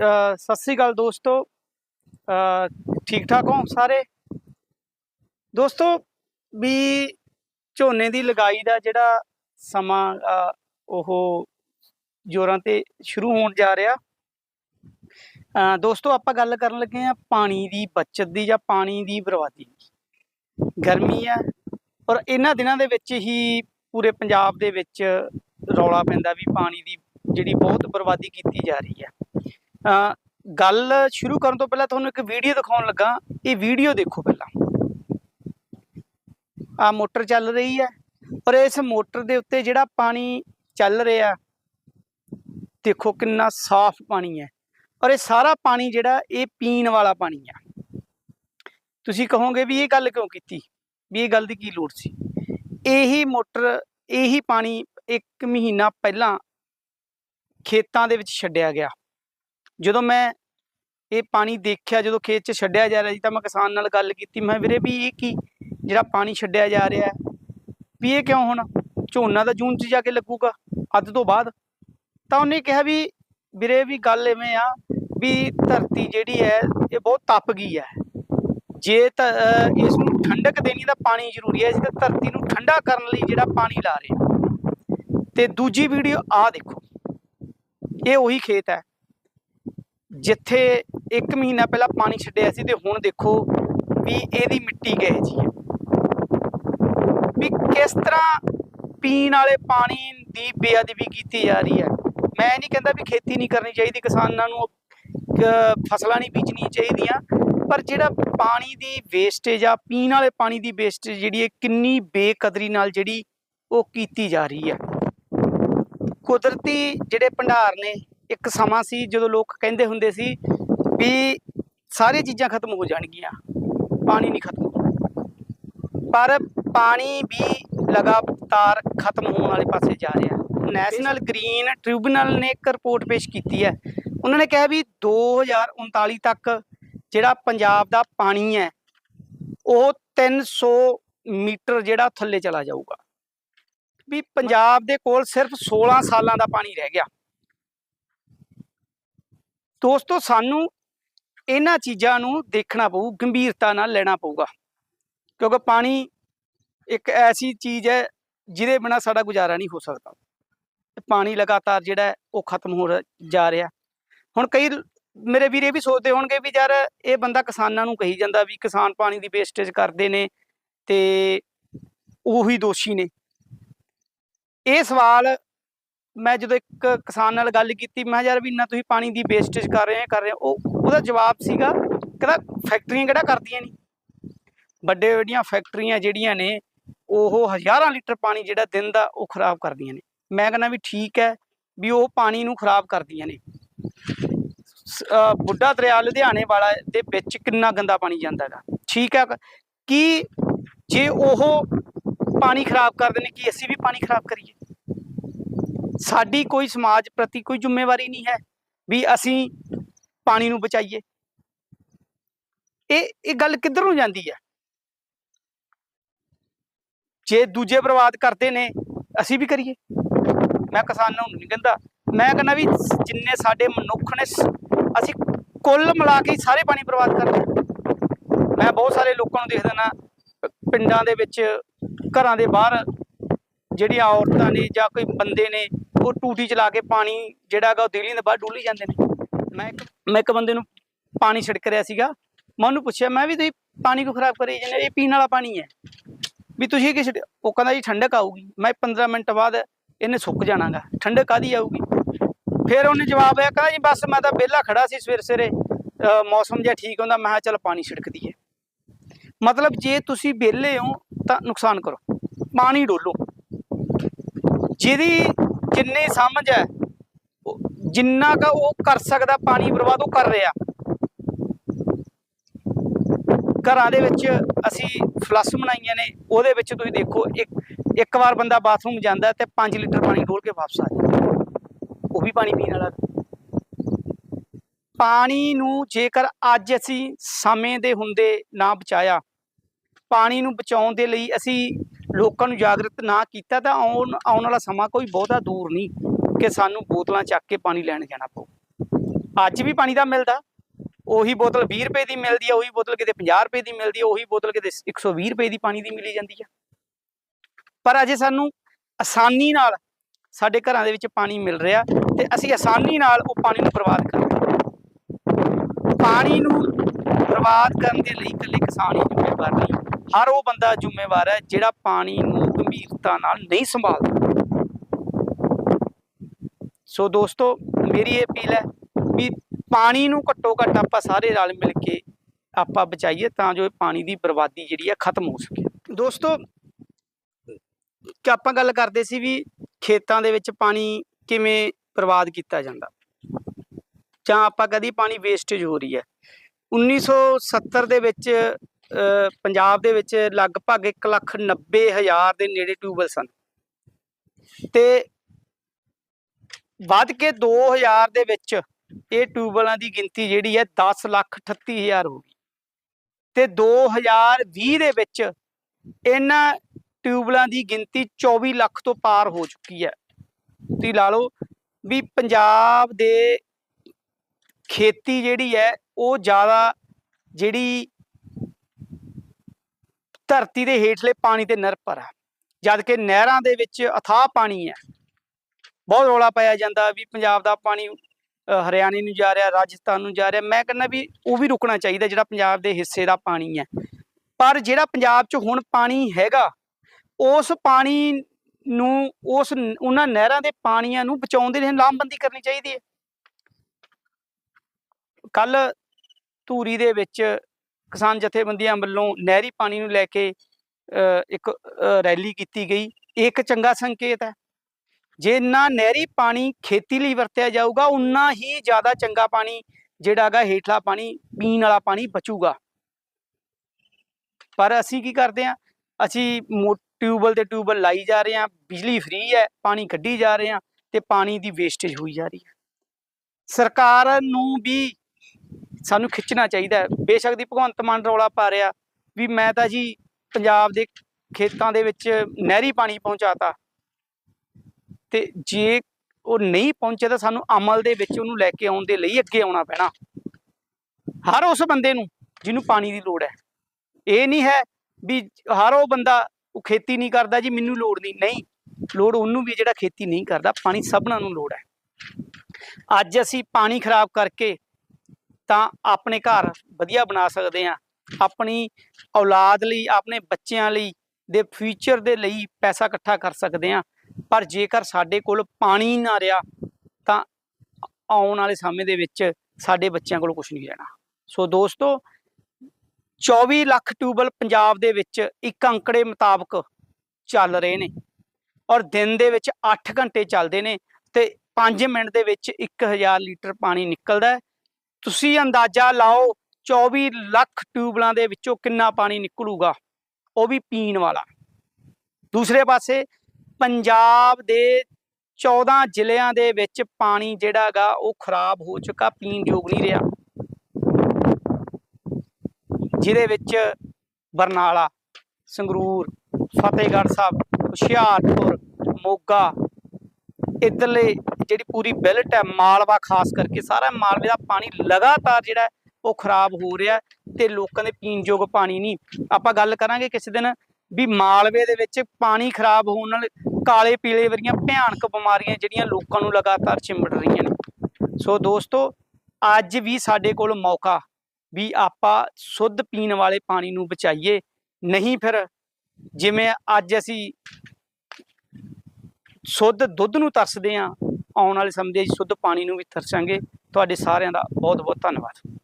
ਸਤਿ ਸ੍ਰੀ ਅਕਾਲ ਦੋਸਤੋ। ਠੀਕ ਠਾਕ ਹੋ ਸਾਰੇ? ਦੋਸਤੋ, ਵੀ ਝੋਨੇ ਦੀ ਲਗਾਈ ਦਾ ਜਿਹੜਾ ਸਮਾਂ ਉਹ ਜੋਰਾਂ ਤੇ ਸ਼ੁਰੂ ਹੋਣ ਜਾ ਰਿਹਾ। ਦੋਸਤੋ, ਆਪਾਂ ਗੱਲ ਕਰਨ ਲੱਗੇ ਆ ਪਾਣੀ ਦੀ ਬਚਤ ਦੀ ਜਾਂ ਪਾਣੀ ਦੀ ਬਰਬਾਦੀ ਦੀ। ਗਰਮੀ ਆ ਔਰ ਇਹਨਾਂ ਦਿਨਾਂ ਦੇ ਵਿੱਚ ਹੀ ਪੂਰੇ ਪੰਜਾਬ ਦੇ ਵਿੱਚ ਰੌਲਾ ਪੈਂਦਾ ਵੀ ਪਾਣੀ ਦੀ ਜਿਹੜੀ ਬਹੁਤ ਬਰਬਾਦੀ ਕੀਤੀ ਜਾ ਰਹੀ ਹੈ ਗੱਲ ਸ਼ੁਰੂ ਕਰਨ ਤੋਂ ਪਹਿਲਾਂ ਤੁਹਾਨੂੰ ਇੱਕ ਵੀਡੀਓ ਦਿਖਾਉਣ ਲੱਗਾ। ਇਹ ਵੀਡੀਓ ਦੇਖੋ ਪਹਿਲਾਂ। ਆ ਮੋਟਰ ਚੱਲ ਰਹੀ ਹੈ ਔਰ ਇਸ ਮੋਟਰ ਦੇ ਉੱਤੇ ਜਿਹੜਾ ਪਾਣੀ ਚੱਲ ਰਿਹਾ, ਦੇਖੋ ਕਿੰਨਾ ਸਾਫ਼ ਪਾਣੀ ਹੈ। ਔਰ ਇਹ ਸਾਰਾ ਪਾਣੀ ਜਿਹੜਾ, ਇਹ ਪੀਣ ਵਾਲਾ ਪਾਣੀ ਆ ਤੁਸੀਂ ਕਹੋਗੇ ਵੀ ਇਹ ਗੱਲ ਕਿਉਂ ਕੀਤੀ? ਵੀ ਇਹ ਗੱਲ ਦੀ ਕੀ ਲੋੜ ਸੀ? ਇਹੀ ਮੋਟਰ, ਇਹੀ ਪਾਣੀ ਇੱਕ ਮਹੀਨਾ ਪਹਿਲਾਂ ਖੇਤਾਂ ਦੇ ਵਿੱਚ ਛੱਡਿਆ ਗਿਆ। ਜਦੋਂ ਮੈਂ ਇਹ ਪਾਣੀ ਦੇਖਿਆ, ਜਦੋਂ ਖੇਤ 'ਚ ਛੱਡਿਆ ਜਾ ਰਿਹਾ ਸੀ ਤਾਂ ਮੈਂ ਕਿਸਾਨ ਨਾਲ ਗੱਲ ਕੀਤੀ। ਮੈਂ ਵੀਰੇ ਵੀ ਇਹ ਕੀ? ਜਿਹੜਾ ਪਾਣੀ ਛੱਡਿਆ ਜਾ ਰਿਹਾ ਵੀ ਇਹ ਕਿਉਂ ਹੁਣ ਝੋਨਾ ਦਾ ਜੂਨ 'ਚ ਜਾ ਕੇ ਲੱਗੂਗਾ, ਅੱਧ ਤੋਂ ਬਾਅਦ? ਤਾਂ ਉਹਨੇ ਕਿਹਾ ਵੀ, ਵੀਰੇ ਵੀ ਗੱਲ ਐਵੇਂ ਆ ਵੀ ਧਰਤੀ ਜਿਹੜੀ ਹੈ, ਇਹ ਬਹੁਤ ਤਪ ਗਈ ਹੈ। ਜੇ ਤਾਂ ਇਸ ਨੂੰ ਠੰਡਕ ਦੇਣੀ ਤਾਂ ਪਾਣੀ ਜ਼ਰੂਰੀ ਹੈ, ਇਸ ਤੇ ਧਰਤੀ ਨੂੰ ਠੰਡਾ ਕਰਨ ਲਈ ਜਿਹੜਾ ਪਾਣੀ ਲਾ ਰਹੇ ਹਾਂ। ਤੇ ਦੂਜੀ ਵੀਡੀਓ ਆ ਦੇਖੋ। ਇਹ ਉਹੀ ਖੇਤ ਹੈ। ਜਿੱਥੇ 1 ਮਹੀਨਾ ਪਹਿਲਾਂ ਪਾਣੀ ਛੱਡਿਆ ਸੀ ਤੇ ਹੁਣ ਦੇਖੋ ਵੀ ਇਹਦੀ ਮਿੱਟੀ ਕਿਹੋ ਜੀ ਹੈ। ਵੀ ਕਿਸ ਤਰ੍ਹਾਂ ਪੀਣ ਵਾਲੇ ਪਾਣੀ ਦੀ ਬੇਅਦਬੀ ਕੀਤੀ ਜਾ ਰਹੀ ਹੈ। ਮੈਂ ਨਹੀਂ ਕਹਿੰਦਾ ਵੀ ਖੇਤੀ ਨਹੀਂ ਕਰਨੀ ਚਾਹੀਦੀ, ਕਿਸਾਨਾਂ ਨੂੰ ਫਸਲਾਂ ਨਹੀਂ ਬੀਜਣੀਆਂ ਚਾਹੀਦੀਆਂ, ਪਰ ਜਿਹੜਾ ਪਾਣੀ ਦੀ ਵੇਸਟੇਜ ਆ, ਪੀਣ ਵਾਲੇ ਪਾਣੀ ਦੀ ਵੇਸਟੇਜ ਜਿਹੜੀ ਹੈ, ਕਿੰਨੀ ਬੇਕਦਰੀ ਨਾਲ ਜਿਹੜੀ ਉਹ ਕੀਤੀ ਜਾ ਰਹੀ ਹੈ। ਕੁਦਰਤੀ ਜਿਹੜੇ ਭੰਡਾਰ ਨੇ ਇੱਕ ਸਮਾਂ ਸੀ ਜਦੋਂ ਲੋਕ ਕਹਿੰਦੇ ਹੁੰਦੇ ਸੀ ਵੀ ਸਾਰੀਆਂ ਚੀਜ਼ਾਂ ਖਤਮ ਹੋ ਜਾਣਗੀਆਂ, ਪਾਣੀ ਨਹੀਂ ਖਤਮ ਹੋਣਾ। ਪਰ ਪਾਣੀ ਵੀ ਲਗਾਤਾਰ ਖਤਮ ਹੋਣ ਵਾਲੇ ਪਾਸੇ ਜਾ ਰਿਹਾ। ਨੈਸ਼ਨਲ ਗ੍ਰੀਨ ਟ੍ਰਿਬਿਊਨਲ ਨੇ ਇੱਕ ਰਿਪੋਰਟ ਪੇਸ਼ ਕੀਤੀ ਹੈ। ਉਹਨਾਂ ਨੇ ਕਿਹਾ ਵੀ 2039 ਤੱਕ ਜਿਹੜਾ ਪੰਜਾਬ ਦਾ ਪਾਣੀ ਹੈ, ਉਹ 300 ਮੀਟਰ ਜਿਹੜਾ ਥੱਲੇ ਚਲਾ ਜਾਊਗਾ। ਵੀ ਪੰਜਾਬ ਦੇ ਕੋਲ ਸਿਰਫ 16 ਸਾਲਾਂ ਦਾ ਪਾਣੀ ਰਹਿ ਗਿਆ। ਦੋਸਤੋ, ਸਾਨੂੰ ਇਹਨਾਂ ਚੀਜ਼ਾਂ ਨੂੰ ਦੇਖਣਾ ਪਊ, ਗੰਭੀਰਤਾ ਨਾਲ ਲੈਣਾ ਪਊਗਾ। ਕਿਉਂਕਿ ਪਾਣੀ ਇੱਕ ਐਸੀ ਚੀਜ਼ ਹੈ, ਜਿਹਦੇ ਬਿਨਾ ਸਾਡਾ ਗੁਜ਼ਾਰਾ ਨਹੀਂ ਹੋ ਸਕਦਾ। ਪਾਣੀ ਲਗਾਤਾਰ ਜਿਹੜਾ ਉਹ ਖਤਮ ਹੋ ਜਾ ਰਿਹਾ। ਹੁਣ ਕਈ ਮੇਰੇ ਵੀਰ ਇਹ ਵੀ ਸੋਚਦੇ ਹੋਣਗੇ ਵੀ ਯਾਰ, ਇਹ ਬੰਦਾ ਕਿਸਾਨਾਂ ਨੂੰ ਕਹੀ ਜਾਂਦਾ ਵੀ ਕਿਸਾਨ ਪਾਣੀ ਦੀ ਵੇਸਟੇਜ ਕਰਦੇ ਨੇ ਤੇ ਉਹੀ ਦੋਸ਼ੀ ਨੇ। ਇਹ ਸਵਾਲ ਮੈਂ ਜਦੋਂ ਇੱਕ ਕਿਸਾਨ ਨਾਲ ਗੱਲ ਕੀਤੀ, ਮੈਂ ਕਿਹਾ, ਯਾਰ ਵੀ ਇੰਨਾ ਤੁਸੀਂ ਪਾਣੀ ਦੀ ਵੇਸਟੇਜ ਕਰ ਰਹੇ ਆ ਕਰ ਰਹੇ ਹੋ। ਉਹ, ਉਹਦਾ ਜਵਾਬ ਸੀਗਾ, ਕਹਿੰਦਾ, ਫੈਕਟਰੀਆਂ ਕਿਹੜਾ ਕਰਦੀਆਂ ਨਹੀਂ ਵੱਡੇ ਵੱਡੀਆਂ ਫੈਕਟਰੀਆਂ ਜਿਹੜੀਆਂ ਨੇ, ਉਹ ਹਜ਼ਾਰਾਂ ਲੀਟਰ ਪਾਣੀ ਜਿਹੜਾ ਦਿਨ ਦਾ ਉਹ ਖਰਾਬ ਕਰਦੀਆਂ ਨੇ। ਮੈਂ ਕਹਿੰਦਾ ਵੀ ਠੀਕ ਹੈ ਵੀ ਉਹ ਪਾਣੀ ਨੂੰ ਖਰਾਬ ਕਰਦੀਆਂ ਨੇ। ਸ- ਬੁੱਢਾ ਦਰਿਆ ਲੁਧਿਆਣੇ ਵਾਲਾ ਦੇ ਵਿੱਚ ਕਿੰਨਾ ਗੰਦਾ ਪਾਣੀ ਜਾਂਦਾ ਹੈਗਾ। ਠੀਕ ਹੈ, ਕੀ ਜੇ ਉਹ ਪਾਣੀ ਖਰਾਬ ਕਰਦੇ ਨੇ, ਕਿ ਅਸੀਂ ਵੀ ਪਾਣੀ ਖਰਾਬ ਕਰੀਏ? ਸਾਡੀ ਕੋਈ ਸਮਾਜ ਪ੍ਰਤੀ ਕੋਈ ਜ਼ਿੰਮੇਵਾਰੀ ਨਹੀਂ ਹੈ ਵੀ ਅਸੀਂ ਪਾਣੀ ਨੂੰ ਬਚਾਈਏ। ਇਹ ਇਹ ਗੱਲ ਕਿੱਧਰ ਨੂੰ ਜਾਂਦੀ ਹੈ? ਜੇ ਦੂਜੇ ਬਰਬਾਦ ਕਰਦੇ ਨੇ, ਅਸੀਂ ਵੀ ਕਰੀਏ। ਮੈਂ ਕਿਸਾਨਾਂ ਨੂੰ ਨਹੀਂ ਕਹਿੰਦਾ। ਮੈਂ ਕਹਿੰਦਾ ਵੀ ਜਿੰਨੇ ਸਾਡੇ ਮਨੁੱਖ ਨੇ, ਅਸੀਂ ਕੁੱਲ ਮਿਲਾ ਕੇ ਸਾਰੇ ਪਾਣੀ ਬਰਬਾਦ ਕਰਦੇ ਮੈਂ ਬਹੁਤ ਸਾਰੇ ਲੋਕਾਂ ਨੂੰ ਦੇਖਦਾ ਨਾ ਪਿੰਡਾਂ ਦੇ ਵਿੱਚ, ਘਰਾਂ ਦੇ ਬਾਹਰ ਜਿਹੜੀਆਂ ਔਰਤਾਂ ਨੇ ਜਾਂ ਕੋਈ ਬੰਦੇ ਨੇ ਉਹ ਟੂਟੀ ਚਲਾ ਕੇ ਪਾਣੀ ਜਿਹੜਾ ਹੈਗਾ ਉਹ ਦਿੱਲੀ ਦੇ ਬਾਹਰ ਡੁੱਲੀ ਜਾਂਦੇ ਨੇ। ਮੈਂ ਇੱਕ ਮੈਂ ਇੱਕ ਬੰਦੇ ਨੂੰ ਪਾਣੀ ਛਿੜਕ ਰਿਹਾ ਸੀਗਾ। ਮੈਂ ਉਹਨੂੰ ਪੁੱਛਿਆ, ਮੈਂ ਵੀ ਤੁਸੀਂ ਪਾਣੀ ਕਿਉਂ ਖਰਾਬ ਕਰੀ ਜਾਂਦੇ ਇਹ ਪੀਣ ਵਾਲਾ ਪਾਣੀ ਹੈ। ਵੀ ਤੁਸੀਂ ਕਿਸ ਉਹ ਕਹਿੰਦਾ ਜੀ ਠੰਡਕ ਆਊਗੀ। ਮੈਂ 15 ਮਿੰਟ ਬਾਅਦ ਇਹਨੇ ਸੁੱਕ ਜਾਣਾਗਾ। ਠੰਡਕ ਕਾਦੀ ਆਊਗੀ? ਫਿਰ ਉਹਨੇ ਜਵਾਬ ਆਇਆ ਕਹਿੰਦਾ ਜੀ, ਬਸ ਮੈਂ ਤਾਂ ਵਿਹਲਾ ਖੜਾ ਸੀ ਸਵੇਰੇ ਸਵੇਰੇ। ਮੌਸਮ ਜਿਹਾ ਠੀਕ ਹੁੰਦਾ, ਮੈਂ ਕਿਹਾ ਚੱਲ ਪਾਣੀ ਛਿੜਕਦੀ ਹੈ ਮਤਲਬ ਜੇ ਤੁਸੀਂ ਵਿਹਲੇ ਹੋ ਤਾਂ ਨੁਕਸਾਨ ਕਰੋ। ਪਾਣੀ ਡੋਲੋ। ਜਿਹਦੀ ਜਿੰਨੀ ਸਮਝ ਹੈ ਜਿੰਨਾ ਕਾ ਉਹ ਕਰ ਸਕਦਾ ਪਾਣੀ ਬਰਬਾਦ ਉਹ ਕਰ ਰਿਹਾ। ਘਰਾਂ ਦੇ ਵਿੱਚ ਅਸੀਂ ਫਲੱਸ ਬਣਾਈਆਂ ਨੇ, ਉਹਦੇ ਵਿੱਚ ਤੁਸੀਂ ਦੇਖੋ, ਇੱਕ ਇੱਕ ਵਾਰ ਬੰਦਾ ਬਾਥਰੂਮ ਜਾਂਦਾ ਤੇ 5 ਲੀਟਰ ਪਾਣੀ ਡੋਲ ਕੇ ਵਾਪਸ ਆ ਜਾਂਦਾ। ਉਹ ਵੀ ਪਾਣੀ ਪੀਣ ਵਾਲਾ। ਪਾਣੀ ਨੂੰ ਜੇਕਰ ਅੱਜ ਅਸੀਂ ਸਮੇਂ ਦੇ ਹੁੰਦੇ ਨਾ ਬਚਾਇਆ, ਪਾਣੀ ਨੂੰ ਬਚਾਉਣ ਦੇ ਲਈ ਅਸੀਂ ਲੋਕਾਂ ਨੂੰ ਜਾਗਰਤ ਨਾ ਕੀਤਾ ਤਾਂ ਆਉਣ ਆਉਣ ਵਾਲਾ ਸਮਾਂ ਕੋਈ ਬਹੁਤਾ ਦੂਰ ਨਹੀਂ ਕਿ ਸਾਨੂੰ ਬੋਤਲਾਂ ਚੱਕ ਕੇ ਪਾਣੀ ਲੈਣ ਜਾਣਾ ਪਊ। ਅੱਜ ਵੀ ਪਾਣੀ ਦਾ ਮਿਲਦਾ। ਉਹੀ ਬੋਤਲ 20 ਰੁਪਏ ਦੀ ਮਿਲਦੀ ਆ, ਉਹੀ ਬੋਤਲ ਕਿਤੇ 50 ਰੁਪਏ ਦੀ ਮਿਲਦੀ ਆ, ਉਹੀ ਬੋਤਲ ਕਿਤੇ 120 ਰੁਪਏ ਦੀ ਪਾਣੀ ਦੀ ਮਿਲੀ ਜਾਂਦੀ ਆ। ਪਰ ਅਜੇ ਸਾਨੂੰ ਆਸਾਨੀ ਨਾਲ ਸਾਡੇ ਘਰਾਂ ਦੇ ਵਿੱਚ ਪਾਣੀ ਮਿਲ ਰਿਹਾ ਤੇ ਅਸੀਂ ਆਸਾਨੀ ਨਾਲ ਉਹ ਪਾਣੀ ਨੂੰ ਬਰਬਾਦ ਕਰ ਹਾਂ। ਪਾਣੀ ਨੂੰ ਬਰਬਾਦ ਕਰਨ ਦੇ ਲਈ ਇਕੱਲੇ ਕਿਸਾਨ ਹੀ ਜ਼ਿੰਮੇਵਾਰ ਨਹੀਂ। ਹਰ ਉਹ ਬੰਦਾ ਜ਼ਿੰਮੇਵਾਰ ਹੈ ਜਿਹੜਾ ਪਾਣੀ ਨੂੰ ਗੰਭੀਰਤਾ ਨਾਲ ਨਹੀਂ ਸੰਭਾਲਦਾ। ਸੋ ਦੋਸਤੋ, ਮੇਰੀ ਇਹ ਅਪੀਲ ਹੈ ਵੀ ਪਾਣੀ ਨੂੰ ਘੱਟੋ ਘੱਟ ਆਪਾਂ ਸਾਰੇ ਰਲ ਮਿਲ ਕੇ ਆਪਾਂ ਬਚਾਈਏ ਤਾਂ ਜੋ ਇਹ ਪਾਣੀ ਦੀ ਬਰਬਾਦੀ ਜਿਹੜੀ ਹੈ ਖਤਮ ਹੋ ਸਕੇ। ਦੋਸਤੋ ਕਿ ਆਪਾਂ ਗੱਲ ਕਰਦੇ ਸੀ ਵੀ ਖੇਤਾਂ ਦੇ ਵਿੱਚ ਪਾਣੀ ਕਿਵੇਂ ਬਰਬਾਦ ਕੀਤਾ ਜਾਂਦਾ। ਜਾਂ ਆਪਾਂ ਕਦੀ ਪਾਣੀ ਵੇਸਟੇਜ ਹੋ ਰਹੀ ਹੈ। 1970 ਦੇ ਵਿੱਚ ਪੰਜਾਬ ਦੇ ਵਿੱਚ ਲਗਭਗ 1 ਲੱਖ 90 ਹਜ਼ਾਰ ਦੇ ਨੇੜੇ ਟਿਊਬਲ ਸਨ। ਤੇ ਵੱਧ ਕੇ 2000 ਦੇ ਵਿੱਚ ਇਹ ਟਿਊਬਲਾਂ ਦੀ ਗਿਣਤੀ ਜਿਹੜੀ ਹੈ 10 ਲੱਖ 38 ਹਜ਼ਾਰ ਹੋ ਗਈ। ਤੇ 2020 ਦੇ ਵਿੱਚ ਇਹਨਾਂ ਟਿਊਬਲਾਂ ਦੀ ਗਿਣਤੀ 24 ਲੱਖ ਤੋਂ ਪਾਰ ਹੋ ਚੁੱਕੀ ਹੈ। ਤੁਸੀਂ ਲਾ ਲਓ ਵੀ ਪੰਜਾਬ ਦੇ ਖੇਤੀ ਜਿਹੜੀ ਹੈ ਉਹ ਜ਼ਿਆਦਾ ਜਿਹੜੀ ਧਰਤੀ ਦੇ ਹੇਠਲੇ ਪਾਣੀ ਤੇ ਨਿਰਭਰ ਹੈ ਜਦ ਕਿ ਨਹਿਰਾਂ ਦੇ ਵਿੱਚ ਅਥਾਹ ਪਾਣੀ ਹੈ। ਬਹੁਤ ਰੌਲਾ ਪਾਇਆ ਜਾਂਦਾ ਵੀ ਪੰਜਾਬ ਦਾ ਪਾਣੀ ਹਰਿਆਣੇ ਨੂੰ ਜਾ ਰਿਹਾ, ਰਾਜਸਥਾਨ ਨੂੰ ਜਾ ਰਿਹਾ। ਮੈਂ ਕਹਿੰਦਾ ਵੀ ਉਹ ਵੀ ਰੁਕਣਾ ਚਾਹੀਦਾ ਜਿਹੜਾ ਪੰਜਾਬ ਦੇ ਹਿੱਸੇ ਦਾ ਪਾਣੀ ਹੈ। ਪਰ ਜਿਹੜਾ ਪੰਜਾਬ 'ਚ ਹੁਣ ਪਾਣੀ ਹੈਗਾ, ਉਸ ਪਾਣੀ ਨੂੰ, ਉਸ ਉਹਨਾਂ ਨਹਿਰਾਂ ਦੇ ਪਾਣੀਆਂ ਨੂੰ ਬਚਾਉਣ ਦੇ ਲਈ ਲਾਮਬੰਦੀ ਕਰਨੀ ਚਾਹੀਦੀ ਹੈ। ਕੱਲ ਧੂਰੀ ਦੇ ਵਿੱਚ ਕਿਸਾਨ ਜਥੇਬੰਦੀਆਂ ਵੱਲੋਂ ਨਹਿਰੀ ਪਾਣੀ ਨੂੰ ਲੈ ਕੇ ਅ, ਇੱਕ ਰੈਲੀ ਕੀਤੀ ਗਈ। ਇਹ ਇੱਕ ਚੰਗਾ ਸੰਕੇਤ ਹੈ। ਜਿੰਨਾ ਨਹਿਰੀ ਪਾਣੀ ਖੇਤੀ ਲਈ ਵਰਤਿਆ ਜਾਊਗਾ ਉਨਾ ਹੀ ਜ਼ਿਆਦਾ ਚੰਗਾ ਪਾਣੀ ਜਿਹੜਾ ਹੈਗਾ ਹੇਠਲਾ ਪਾਣੀ ਪੀਣ ਵਾਲਾ ਪਾਣੀ ਬਚੂਗਾ। ਪਰ ਅਸੀਂ ਕੀ ਕਰਦੇ ਹਾਂ? ਅਸੀਂ ਮੋ ਟਿਊਬਲ ਤੇ ਟਿਊਬਲ ਲਾਈ ਜਾ ਰਹੇ ਹਾਂ ਬਿਜਲੀ ਫ੍ਰੀ ਹੈ ਪਾਣੀ ਕੱਢੀ ਜਾ ਰਹੇ ਹਾਂ ਤੇ ਪਾਣੀ ਦੀ ਵੇਸਟੇਜ ਹੋਈ ਜਾ ਰਹੀ ਹੈ। ਸਰਕਾਰ ਨੂੰ ਵੀ ਸਾਨੂੰ ਖਿੱਚਣਾ ਚਾਹੀਦਾ ਬੇਸ਼ੱਕ ਦੀ ਭਗਵੰਤ ਮਾਨ ਰੌਲਾ ਪਾ ਰਿਹਾ ਵੀ ਮੈਂ ਤਾਂ ਜੀ ਪੰਜਾਬ ਦੇ ਖੇਤਾਂ ਦੇ ਵਿੱਚ ਨਹਿਰੀ ਪਾਣੀ ਪਹੁੰਚਾਤਾ। ਤੇ ਜੇ ਉਹ ਨਹੀਂ ਪਹੁੰਚੇ ਤਾਂ ਸਾਨੂੰ ਅਮਲ ਦੇ ਵਿੱਚ ਉਹਨੂੰ ਲੈ ਕੇ ਆਉਣ ਦੇ ਲਈ ਅੱਗੇ ਆਉਣਾ ਪੈਣਾ। ਹਰ ਉਸ ਬੰਦੇ ਨੂੰ ਜਿਹਨੂੰ ਪਾਣੀ ਦੀ ਲੋੜ ਹੈ। ਇਹ ਨਹੀਂ ਹੈ ਵੀ ਹਰ ਉਹ ਬੰਦਾ ਉਹ ਖੇਤੀ ਨਹੀਂ ਕਰਦਾ ਜੀ, ਮੈਨੂੰ ਲੋੜ ਨਹੀਂ। ਨਹੀਂ, ਲੋੜ ਉਹਨੂੰ ਵੀ ਜਿਹੜਾ ਖੇਤੀ ਨਹੀਂ ਕਰਦਾ। ਪਾਣੀ ਸਭਨਾਂ ਨੂੰ ਲੋੜ ਹੈ। ਅੱਜ ਅਸੀਂ ਪਾਣੀ ਖਰਾਬ ਕਰਕੇ ਤਾਂ ਆਪਣੇ ਘਰ ਵਧੀਆ ਬਣਾ ਸਕਦੇ ਹਾਂ। ਆਪਣੀ ਔਲਾਦ ਲਈ, ਆਪਣੇ ਬੱਚਿਆਂ ਲਈ ਦੇ ਫਿਊਚਰ ਦੇ ਲਈ ਪੈਸਾ ਇਕੱਠਾ ਕਰ ਸਕਦੇ ਹਾਂ। ਪਰ ਜੇਕਰ ਸਾਡੇ ਕੋਲ ਪਾਣੀ ਨਾ ਰਿਹਾ, ਤਾਂ ਆਉਣ ਵਾਲੇ ਸਮੇਂ ਦੇ ਵਿੱਚ ਸਾਡੇ ਬੱਚਿਆਂ ਕੋਲ ਕੁਝ ਨਹੀਂ ਰਹਿਣਾ। ਸੋ ਦੋਸਤੋ 24 ਲੱਖ ਟਿਊਬਲ ਪੰਜਾਬ ਦੇ ਵਿੱਚ ਇੱਕ ਅੰਕੜੇ ਮੁਤਾਬਕ ਚੱਲ ਰਹੇ ਨੇ ਔਰ ਦਿਨ ਦੇ ਵਿੱਚ 8 ਘੰਟੇ ਚੱਲਦੇ ਨੇ ਤੇ 5 ਮਿੰਟ ਦੇ ਵਿੱਚ 1000 ਲੀਟਰ ਪਾਣੀ ਨਿਕਲਦਾ ਹੈ। ਤੁਸੀਂ ਅੰਦਾਜ਼ਾ ਲਾਓ 24 ਲੱਖ ਟਿਊਬਲਾਂ ਦੇ ਵਿੱਚੋਂ ਕਿੰਨਾ ਪਾਣੀ ਨਿਕਲੂਗਾ? ਉਹ ਵੀ ਪੀਣ ਵਾਲਾ। ਦੂਸਰੇ ਪਾਸੇ ਪੰਜਾਬ ਦੇ 14 ਜ਼ਿਲ੍ਹਿਆਂ ਦੇ ਵਿੱਚ ਪਾਣੀ ਜਿਹੜਾ ਹੈਗਾ ਉਹ ਖਰਾਬ ਹੋ ਚੁੱਕਾ, ਪੀਣ ਯੋਗ ਨਹੀਂ ਰਿਹਾ। ਜਿਹਦੇ ਵਿੱਚ ਬਰਨਾਲਾ, ਸੰਗਰੂਰ, ਫਤਿਹਗੜ੍ਹ ਸਾਹਿਬ, ਹੁਸ਼ਿਆਰਪੁਰ, ਮੋਗਾ ਇੱਧਰਲੇ ਜਿਹੜੀ ਪੂਰੀ ਬੈਲਟ ਹੈ, ਮਾਲਵਾ ਖਾਸ ਕਰਕੇ ਸਾਰਾ ਮਾਲਵੇ ਦਾ ਪਾਣੀ ਲਗਾਤਾਰ ਜਿਹੜਾ ਉਹ ਖਰਾਬ ਹੋ ਰਿਹਾ ਹੈ ਤੇ ਲੋਕਾਂ ਦੇ ਪੀਣਯੋਗ ਪਾਣੀ ਨਹੀਂ। ਆਪਾਂ ਗੱਲ ਕਰਾਂਗੇ ਕਿਸੇ ਦਿਨ ਵੀ ਮਾਲਵੇ ਦੇ ਵਿੱਚ ਪਾਣੀ ਖਰਾਬ ਹੋਣ ਨਾਲ ਕਾਲੇ ਪੀਲੇ ਵਰਗੀਆਂ ਭਿਆਨਕ ਬਿਮਾਰੀਆਂ ਜਿਹੜੀਆਂ ਲੋਕਾਂ ਨੂੰ ਲਗਾਤਾਰ ਚਿੰਬੜ ਰਹੀਆਂ ਨੇ। ਸੋ ਦੋਸਤੋ, ਅੱਜ ਵੀ ਸਾਡੇ ਕੋਲ ਮੌਕਾ ਵੀ ਆਪਾਂ ਸ਼ੁੱਧ ਪੀਣ ਵਾਲੇ ਪਾਣੀ ਨੂੰ ਬਚਾਈਏ, ਨਹੀਂ ਫਿਰ ਜਿਵੇਂ ਅੱਜ ਅਸੀਂ ਸ਼ੁੱਧ ਦੁੱਧ ਨੂੰ ਤਰਸਦੇ ਹਾਂ, ਆਉਣ ਵਾਲੇ ਸਮੇਂ ਦੇ ਵਿੱਚ ਸ਼ੁੱਧ ਪਾਣੀ ਨੂੰ ਵੀ ਤਰਸਾਂਗੇ। ਤੁਹਾਡੇ ਸਾਰਿਆਂ ਦਾ ਬਹੁਤ ਬਹੁਤ ਧੰਨਵਾਦ।